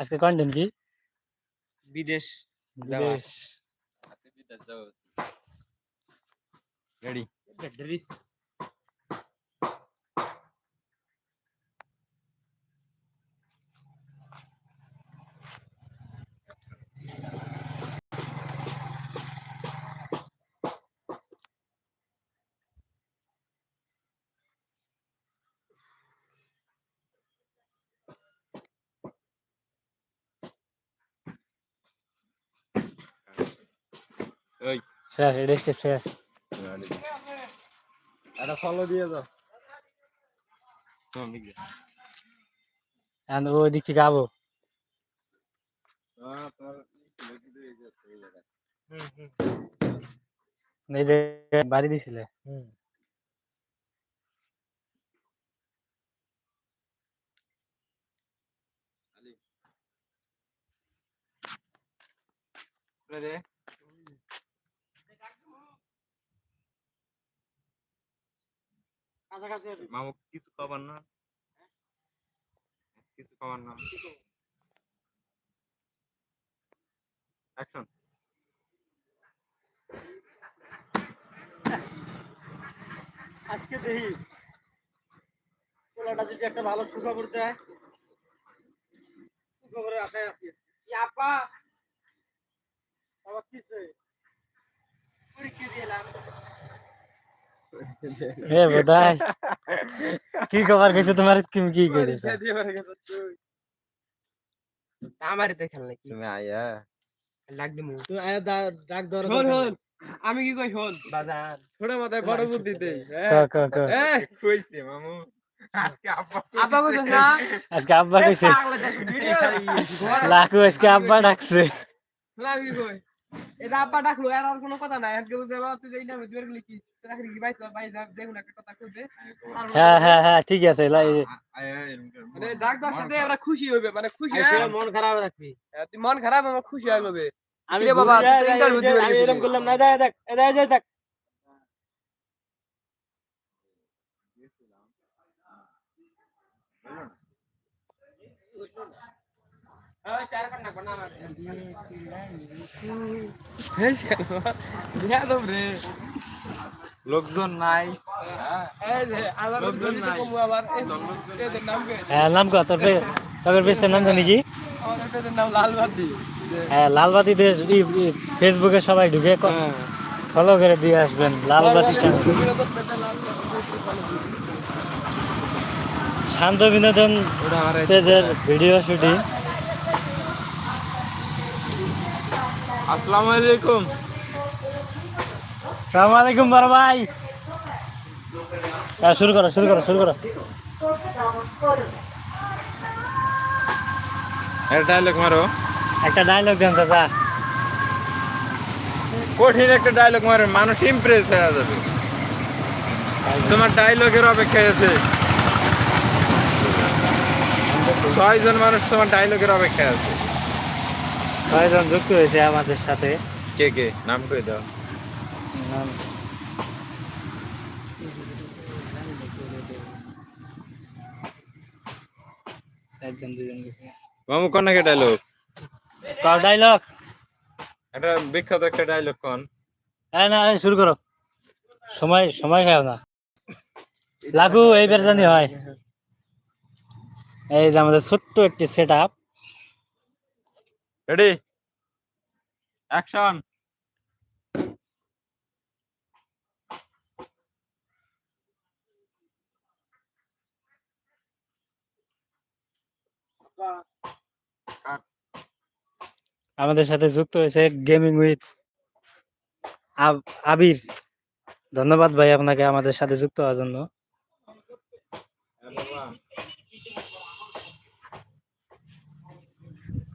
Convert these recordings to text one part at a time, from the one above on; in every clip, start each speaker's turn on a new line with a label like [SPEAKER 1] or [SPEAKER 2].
[SPEAKER 1] আজকে কন্টেন্ট কি?
[SPEAKER 2] বিদেশ যাওয়া।
[SPEAKER 1] বিদেশ।
[SPEAKER 2] রেডি ওই
[SPEAKER 1] শেষ এটা স্টেপ শেষ
[SPEAKER 2] একটা ফলো দিয়ে দাও।
[SPEAKER 1] এখন ওই দিক থেকে আবো
[SPEAKER 2] হ্যাঁ
[SPEAKER 1] এই যে বাড়ি দিছিলে।
[SPEAKER 2] রে মামু কিছু খাবার না। কিছু খাবার না। অ্যাকশন
[SPEAKER 1] আজকে দেখি। পোলাটা যদি একটা ভালো সুখবর দেয় সুখবরের আশায় আছি কি আপা বাবা কিছে পরীক্ষা দিলাম এ বোধাই কি খবর কইছে তোমার? কি কি কইছে
[SPEAKER 3] আমার তো খেল নাকি।
[SPEAKER 2] তুমি আয়া।
[SPEAKER 3] লাগ দিমু।
[SPEAKER 1] তুমি আয়া ডাক ধরো
[SPEAKER 3] শোন শোন। আমি কি কই শোন? বাজার
[SPEAKER 2] ছোট মাথায় বড় বুদ্ধি দেই
[SPEAKER 1] ক ক ক।
[SPEAKER 3] এই
[SPEAKER 2] কইছে মামু। আজকে আব্বা
[SPEAKER 3] আপা কইছ না
[SPEAKER 1] আজকে আব্বা কইছে। লাকু আজকে আব্বা ডাকছে।
[SPEAKER 3] লাগি কই? এটা আব্বা ডাকলো আর আর কোনো কথা নাই। আজকে বুঝে বাবা তুই যাই না তুই গেলি কি চাকরি কি পাইছ ভাই যা দেখুন একটা কথা কইবে
[SPEAKER 1] হ্যাঁ হ্যাঁ হ্যাঁ ঠিক আছে
[SPEAKER 3] মানে ডাক দেওয়ার সাথে আমরা খুশি হইবে মানে খুশি হ্যাঁ?
[SPEAKER 1] মন খারাপ রাখবি।
[SPEAKER 3] তুই মন খারাপ আমার খুশি হইবে
[SPEAKER 1] আমি
[SPEAKER 3] বাবা,
[SPEAKER 1] ইন্টারভিউ যে আমি এরকম করলাম না দেখ দেখ দেখ, এই দেখ
[SPEAKER 3] ওই চার পান্না কোনা হেই দিয়া দম রে
[SPEAKER 2] লোকজন নাই
[SPEAKER 3] এই যে আবার
[SPEAKER 2] লোকজন
[SPEAKER 3] লোকজন
[SPEAKER 2] নাই।
[SPEAKER 3] কমু আবার নাম কে
[SPEAKER 1] হ্যাঁ নাম তোর পেজটার নাম জানি কি? হ্যাঁ লালবাতি ফেসবুকে সবাই ঢুকে
[SPEAKER 3] হ্যাঁ।
[SPEAKER 1] ফলো করে দিয়ে আসবেন লালবাতি শান্ত বিনোদন পেজের ভিডিও শুটিং
[SPEAKER 2] আসসালামু আলাইকুম।
[SPEAKER 1] সালাম আলাইকুম বড় ভাই। হ্যাঁ শুরু করো শুরু করো শুরু করো।
[SPEAKER 2] এটা ডায়লগ মারো।
[SPEAKER 1] একটা ডায়লগ দেন চাচা।
[SPEAKER 2] কঠিন একটা ডায়লগ মারো মানুষ ইমপ্রেস হয়ে যাবে। তোমার ডায়লগের অপেক্ষায় আছে। ছয়জন মানুষ তোমার ডায়লগের অপেক্ষায় আছে।
[SPEAKER 1] ছয়জন যুক্ত হয়েছে আমাদের সাথে।
[SPEAKER 2] কে কে? নাম কই দাও।
[SPEAKER 1] নাম- চারজন দুজন গেছে।
[SPEAKER 2] মামু কোন নাকি ডায়লগ
[SPEAKER 1] কর ডায়লগ
[SPEAKER 2] একটা বিখ্যাত একটা ডায়লগ কোন?
[SPEAKER 1] হ্যাঁ না শুরু করো। সময় সময় খাও না। লাগু এইবার জানি হয়। এই যে আমাদের ছোট্ট একটি সেট আপ
[SPEAKER 2] রেডি অ্যাকশন
[SPEAKER 1] আমাদের সাথে যুক্ত হয়েছে গেমিং উইথ আবির। ধন্যবাদ ভাই আপনাকে আমাদের সাথে যুক্ত হওয়ার জন্য।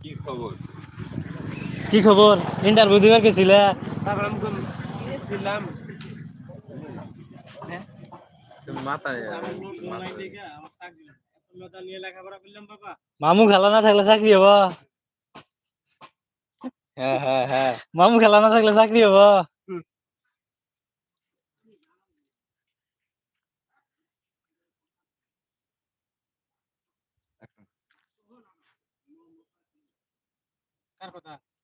[SPEAKER 2] কি খবর?
[SPEAKER 1] কি খবর? ইন্টারভিউ দিবার গেছিলে
[SPEAKER 3] তারপর আমি ছিলাম।
[SPEAKER 1] মামু খেলা না থাকলে চাকরি হব?
[SPEAKER 2] হ্যাঁ হ্যাঁ হ্যাঁ।
[SPEAKER 1] মামু খেলা না থাকলে চাকরি হব?
[SPEAKER 2] তোমার
[SPEAKER 3] মা
[SPEAKER 2] আর বাবা, কি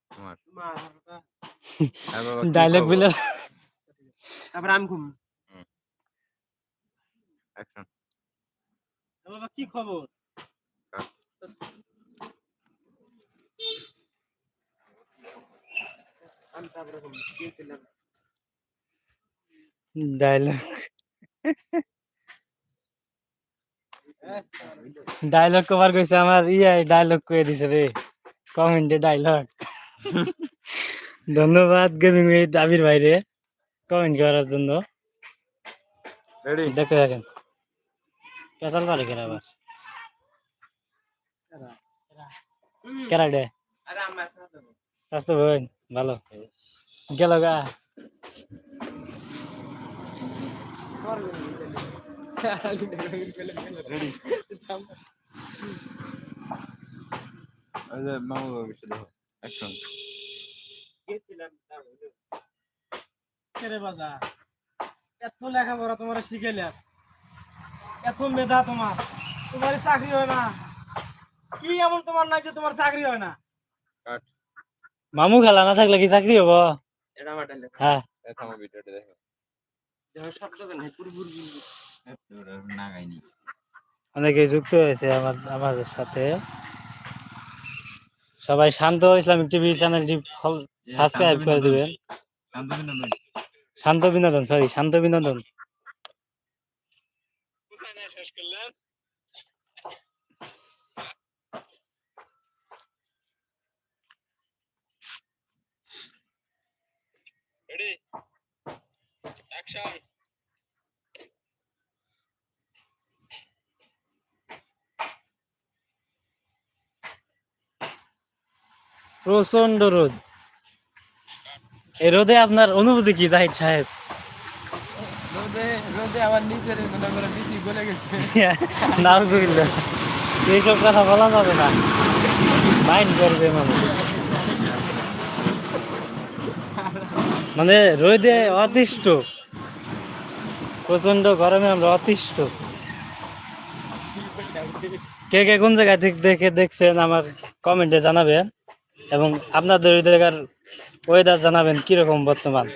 [SPEAKER 1] ডায়লগ? বলে
[SPEAKER 3] তারপরে আমি ঘুম।
[SPEAKER 2] Action.
[SPEAKER 1] বাবা কি খবর? ডায়লগ ডায়লগ কভার কইছে আমার ইয়ে ডায়লগ কয়ে দিছে রে। কমেন্টে ডায়লগ ধন্যবাদ গেমিং উইথ আবির ভাইরে। কমেন্ট করার জন্য? দেখতে থাকেন। পেশাল পারে কেরা আবার? কেরা ডে
[SPEAKER 3] আরে
[SPEAKER 1] স্বাস্থ্য বোন ভালো। গেল গা।
[SPEAKER 2] ওই যে মামু বাবু। Action.
[SPEAKER 3] গেছিলাম তারপরে
[SPEAKER 1] রে বাজা? এত লেখাপড়া তোমার শিখেলাম এত মেধা তোমার। তোমার চাকরি হয় না। কি এমন তোমার নাই যে তোমার চাকরি হয় না? মামু খেলা না থাকলে কি চাকরি হব?
[SPEAKER 3] এটা আমার ডাইলগ
[SPEAKER 1] হ্যাঁ।
[SPEAKER 2] ভিডিওটা দেখো।
[SPEAKER 3] দেখো শব্দ কেন পুরপুর
[SPEAKER 2] ওটা না গাইনি।
[SPEAKER 1] অনেকে যুক্ত হয়েছে আমার আমাদের সাথে। সবাই শান্ত ইসলামিক টিভি চ্যানেলটি সাবস্ক্রাইব করে দিবেন
[SPEAKER 2] শান্ত বিনোদন।
[SPEAKER 1] সরি শান্ত বিনোদন?
[SPEAKER 2] Action.
[SPEAKER 1] প্রচণ্ড রোদ। এই রোদে আপনার অনুভূতি কি জাহিদ সাহেব?
[SPEAKER 3] রোদে রোদে আমার নিজের মনে করে বেশি গলে গেছে।
[SPEAKER 1] নাউজুবিল্লাহ। এইসব কথা বলা যাবে না। মাইন্ড করবে মানুষ। মানে রোদে অতিষ্ঠ। প্রচণ্ড গরমে আমরা অতিষ্ঠ। কে কে কোন জায়গা থেকে দেখে দেখছেন আমার কমেন্টে জানাবেন। এবং আপনাদের জায়গার ওয়েদার জানাবেন কীরকম বর্তমান?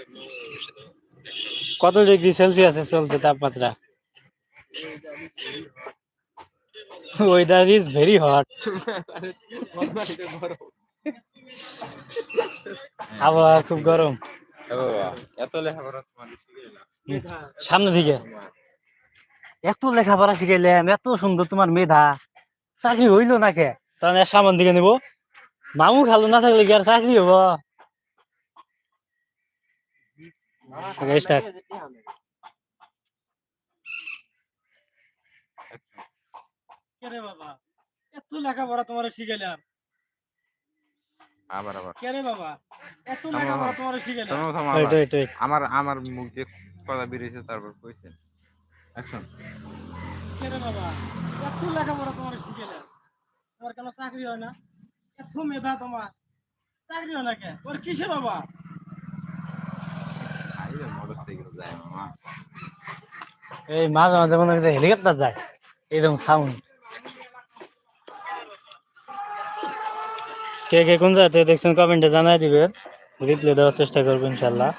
[SPEAKER 1] কত ডিগ্রি সেলসিয়াসে চলছে তাপমাত্রা? ওয়েদার ইজ ভেরি হট আবহাওয়া খুব গরম। সামনে দিকে। এত লেখাপড়া শিখাইলাম এত সুন্দর তোমার মেধা। চাকরি হইল না কে তাহলে সামন দিকে নিব। মামু খালো না থাকলে কি আর চাকরি হব? Okay, start. কেরে বাবা? এত লেখাপড়া তোমার শিখাইলাম।
[SPEAKER 2] আবার আবার।
[SPEAKER 1] কেরে বাবা? এত
[SPEAKER 2] থামো, লেখাপড়া
[SPEAKER 1] তোমার শিখাইলাম।
[SPEAKER 2] থামো, থামো
[SPEAKER 1] ওয়েট
[SPEAKER 2] আবার।
[SPEAKER 1] ওয়েট ওয়েট
[SPEAKER 2] আমার আমার মুখ দিয়ে কথা বেরিয়েছে তারপর কইছে। অ্যাকশন
[SPEAKER 1] কেরে বাবা? এত লেখাপড়া তোমার শিখাইলাম। তোমার কেন চাকরি হয় না? এত মেধা তোমার। চাকরি নাকি? না কে ওর কিসের
[SPEAKER 2] অভাব?
[SPEAKER 1] এই মাঝে মাঝে মনে হচ্ছে হেলিকপ্টার যায়। এরকম সাউন্ড কে কে কোন জায়গা দেখছেন কমেন্টে জানাই দিবেন। রিপ্লাই দেওয়ার চেষ্টা করব ইনশাল্লাহ।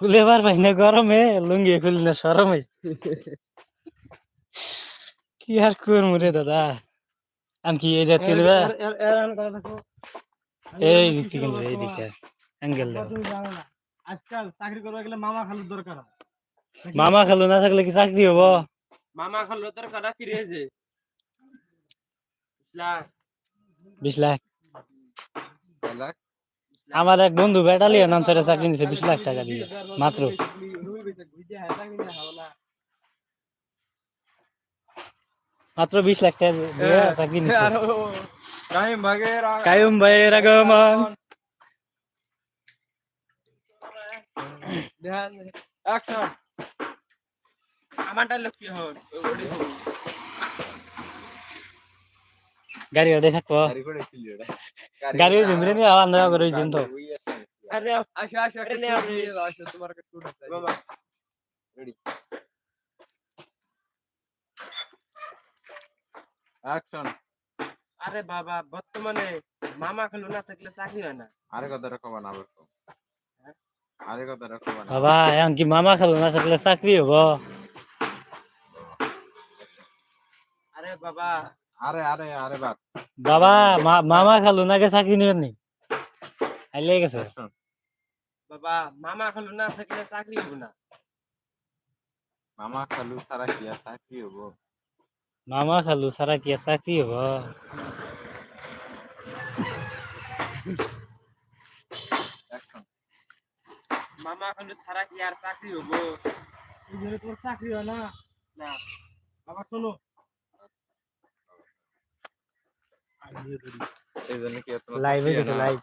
[SPEAKER 1] খুলে বার পাই না গরমে লুঙ্গি খুলি না সরমে কি আর করব রে দাদা? আমি কি এই দেখতে দেবে এই দিক থেকে এই দিকে অ্যাঙ্গেল দাও
[SPEAKER 4] আজকাল চাকরি করতে গেলে মামা খালুর দরকার।
[SPEAKER 1] মামা খালু না থাকলে কি চাকরি হব?
[SPEAKER 3] মামা খালো তোর কাটা কি রয়েছে লাখ।
[SPEAKER 1] বিশ লাখ।
[SPEAKER 2] লাখ?
[SPEAKER 1] আমার এক বন্ধু ব্যাটালিয়ন আনসারে চাকরি নিছে বিশ লাখ টাকা দিয়ে মাত্র।
[SPEAKER 3] রুই বেচে ঘুইতে হাতা কিনে হাওলা
[SPEAKER 1] মাত্র বিশ লাখ টাকা দিয়ে চাকরি নিছে।
[SPEAKER 2] কাহিম ভাগের
[SPEAKER 1] কায়ুম ভাইয়ের আগমন।
[SPEAKER 3] ধ্যান
[SPEAKER 2] অ্যাকশন
[SPEAKER 3] আমার ডাইলগ কি হল
[SPEAKER 1] গাড়ি ওই জমিরে নিয়ে আবার নয়া করে ওই তো
[SPEAKER 3] আরে
[SPEAKER 5] আসো আসো
[SPEAKER 3] আরে
[SPEAKER 5] একটা
[SPEAKER 3] নেও,
[SPEAKER 5] shoot নিয়ে যাও, আসো তোমার একটা shoot আছে।
[SPEAKER 3] বাবা
[SPEAKER 2] রেডি অ্যাকশন
[SPEAKER 3] আরে বাবা বর্তমানে মামা খালু না থাকলে চাকরি হয় না
[SPEAKER 2] আরে কথা রাখবা না আবার তো। আরে কথা রাখবা না
[SPEAKER 1] বাবা এখন কি মামা খালু না থাকলে চাকরি হব
[SPEAKER 3] আরে বাবা
[SPEAKER 2] আরে আরে আরে বাদ
[SPEAKER 1] বাবা মা- মামা খালু নাকে চাকরি নেবেন নি আইলে গেছে
[SPEAKER 2] অ্যাকশন
[SPEAKER 3] বাবা মামা খালু না থাকলে চাকরি হব না
[SPEAKER 2] মামা খালু সারা কি আর চাকরি হব
[SPEAKER 1] মামা খালু সারা কি আর চাকরি হব
[SPEAKER 2] অ্যাকশন
[SPEAKER 3] মামা খালু ছাড়া কি আর চাকরি হব
[SPEAKER 4] এই জন্য তোমার চাকরি হয় না
[SPEAKER 3] না
[SPEAKER 4] বাবা শোনো
[SPEAKER 2] এই জন্য কি আর তোমার
[SPEAKER 1] লাইভে গেছে লাইভ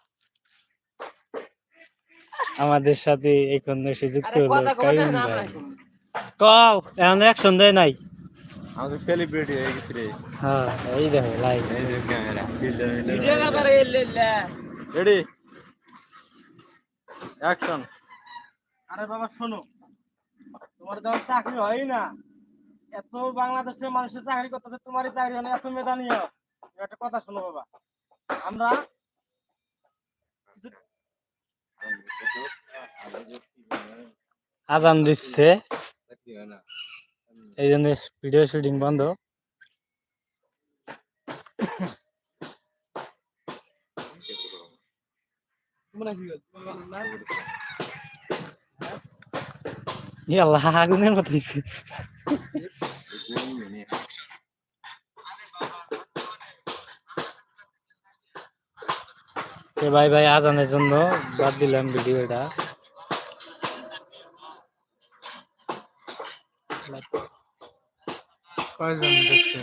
[SPEAKER 1] আমাদের সাথে এখন যুক্ত
[SPEAKER 3] আরে
[SPEAKER 1] হলো কাইম ভাই। কও এখন অ্যাকশন দেয় নাই?
[SPEAKER 2] আমাদের সেলিব্রিটি হয়ে গেছি রে।
[SPEAKER 1] হ্যাঁ এই দেখো লাইভ
[SPEAKER 2] এই যে ক্যামেরা
[SPEAKER 3] ভিডিও ব্যাপারে এলে
[SPEAKER 2] রেডি অ্যাকশন
[SPEAKER 4] আরে বাবা শোনো। তোমার যখন চাকরি হয় না। এত বাংলাদেশের মানুষের চাকরি করতেছে তোমারই চাকরি হয় না এত মেধা নিয়ে তুমি একটা কথা শোনো বাবা। আমরা
[SPEAKER 1] আজান দিচ্ছে। এই জন্য ভিডিও শুটিং বন্ধ? ইয়াল্লাহ আগুনের মতো হইছে। ভাই ভাই আজানের জন্য বাদ দিলাম ভিডিওটা কয়জন দেখছে